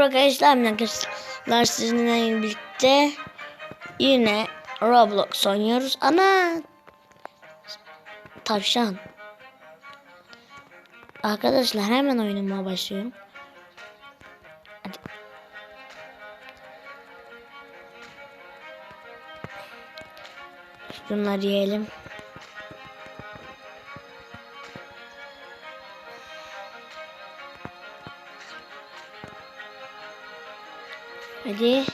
Arkadaşlar arkadaşlar sizinle birlikte yine Roblox oynuyoruz. Ana tavşan. Arkadaşlar hemen oynamaya başlıyorum. Hadi. Şunları yiyelim. Hadi.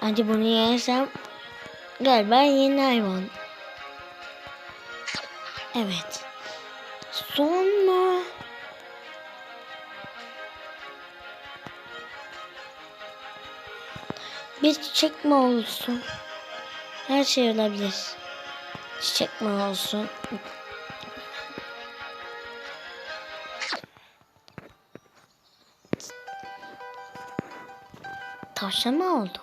Hadi bunu yersem galiba yeni hayvan. Evet. Son mu? Bir çiçek mi olsun? Her şey olabilir. Çiçek mi olsun? Tavşan mı oldum?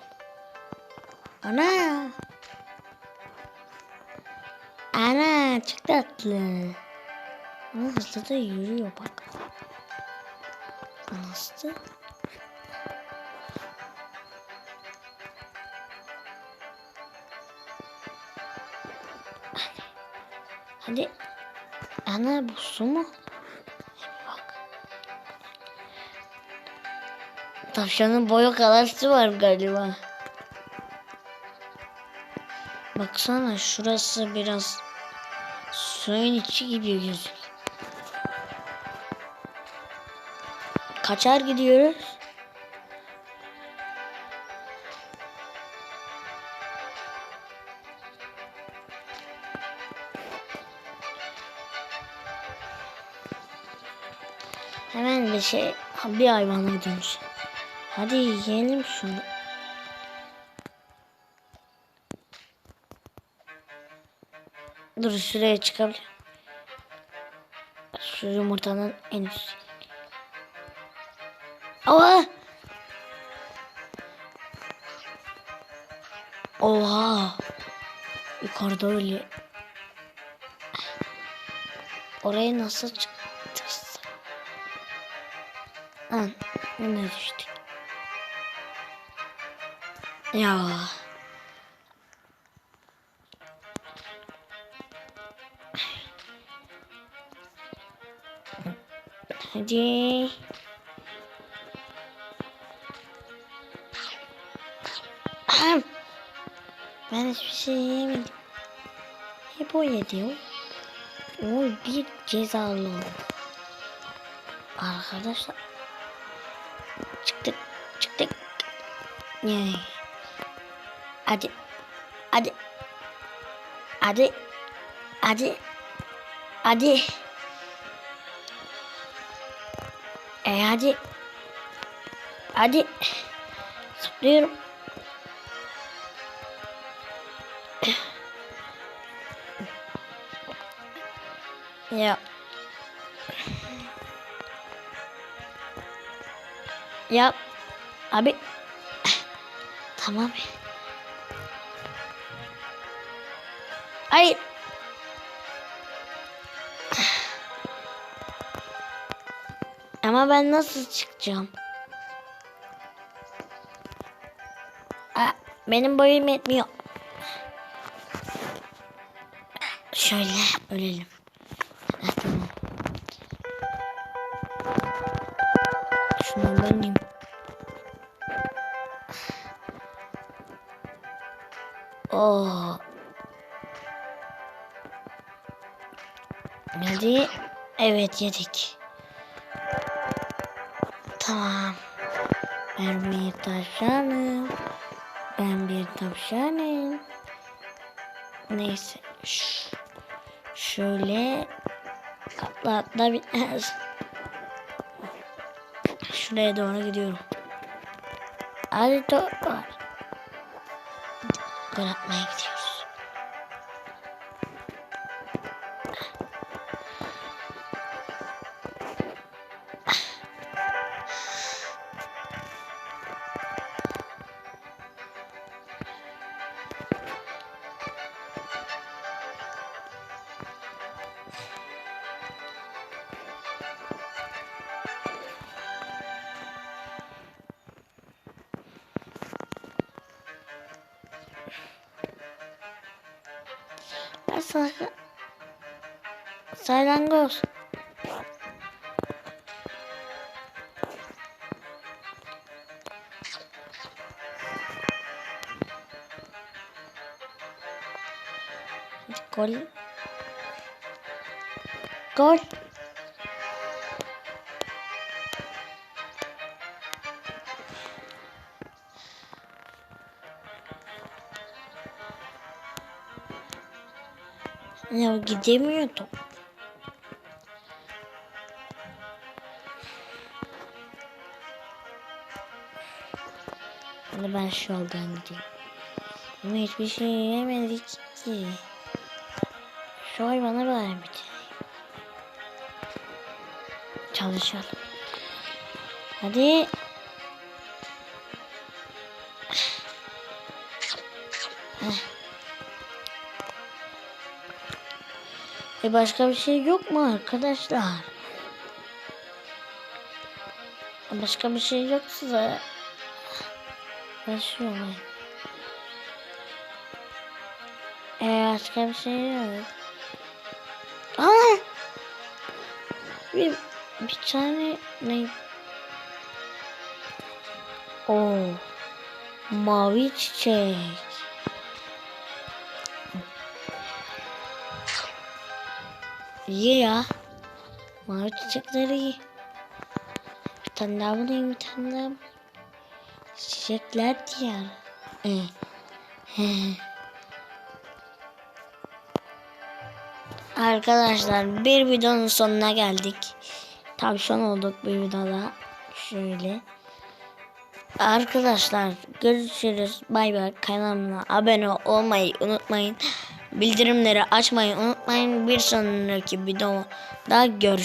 Ana! Ana çok tatlı. Ama hızlı da yürüyor bak. Nasıl? Hadi. Ana bu su mu? Bak. Tavşanın boyu kadar su var galiba. Baksana şurası biraz suyun içi gibi gözüküyor. Kaçar gidiyoruz? Hemen bir şey bir hayvana dönüş. Hadi yiyelim şunu. Dur şuraya çıkabilir. Şu yumurtanın en üstü. Aa! Oha! Yukarıda öyle. Oraya nasıl çıktık? Lan ne düştük? Ya. Hadi. Ben hiçbir şey yemedim. Hep o yedi. O bir cezalı. Arkadaşlar. Çıktık. Çıktık. Yani. Hadi. Hadi. Hadi. Hadi. Hadi. E hadi. Hadi. Zıplıyorum. Ya. Ya. Abi. Tamam. Hayır. Ama ben nasıl çıkacağım? Aa, benim boyum yetmiyor. Şöyle ölelim. Şunu benim. Oh. Hadi. Evet yedik. Tamam. Ben bir tavşanım. Ben bir tavşanım. Neyse. Ş şöyle atla atla bitmez. Şuraya doğru gidiyorum. Hadi top var. Gol atmaya gidiyoruz. Salangos. Gol. Gol. Ya gidemiyordum. Hadi ben şu yoldan gideyim. Ama hiçbir şey yemedik ki. Şu hayvana vermedi. Çalışalım. Hadi. Heh. E başka bir şey yok mu arkadaşlar? Başka bir şey yoksa başlıyorum. E başka bir şey yok. Aa! Bir, bir tane ne? Oo. Mavi çiçek. İyi ya. Mavi çiçekleri iyi. Bir tane daha bulayım bir tane daha. Çiçekler diyar. Arkadaşlar bir videonun sonuna geldik. Son olduk bir videoda. Şöyle. Arkadaşlar görüşürüz. Bay bay. Kanalıma abone olmayı unutmayın. Bildirimleri açmayı unutmayın. Bir sonraki videoda görüşürüz.